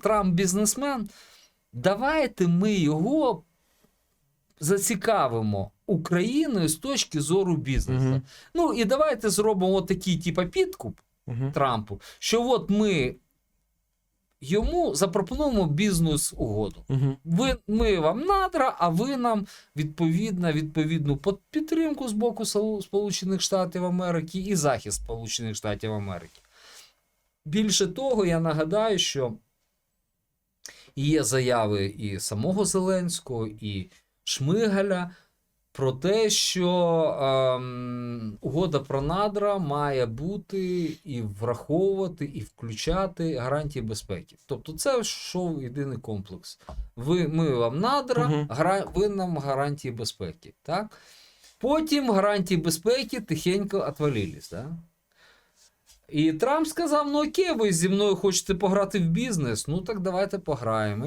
Трамп бізнесмен, давайте ми його зацікавимо Україною з точки зору бізнесу. Мгм. Ну і давайте зробимо такий, типа, підкуп Мгм. Трампу, що от ми йому запропонуємо бізнес-угоду. Мгм. Ви, ми вам надра, а ви нам відповідно, відповідну підтримку з боку Сполучених Штатів Америки і захист Сполучених Штатів Америки. Більше того, я нагадаю, що є заяви і самого Зеленського, і Шмигаля про те, що ем, угода про надра має бути і враховувати, і включати гарантії безпеки. Тобто, це йшов єдиний комплекс. Ви, ми вам надра, Мгм. гра, ви нам гарантії безпеки. Так? Потім гарантії безпеки тихенько отвалились. Да? І Трамп сказав: ну окей, ви зі мною хочете пограти в бізнес, ну так давайте пограємо.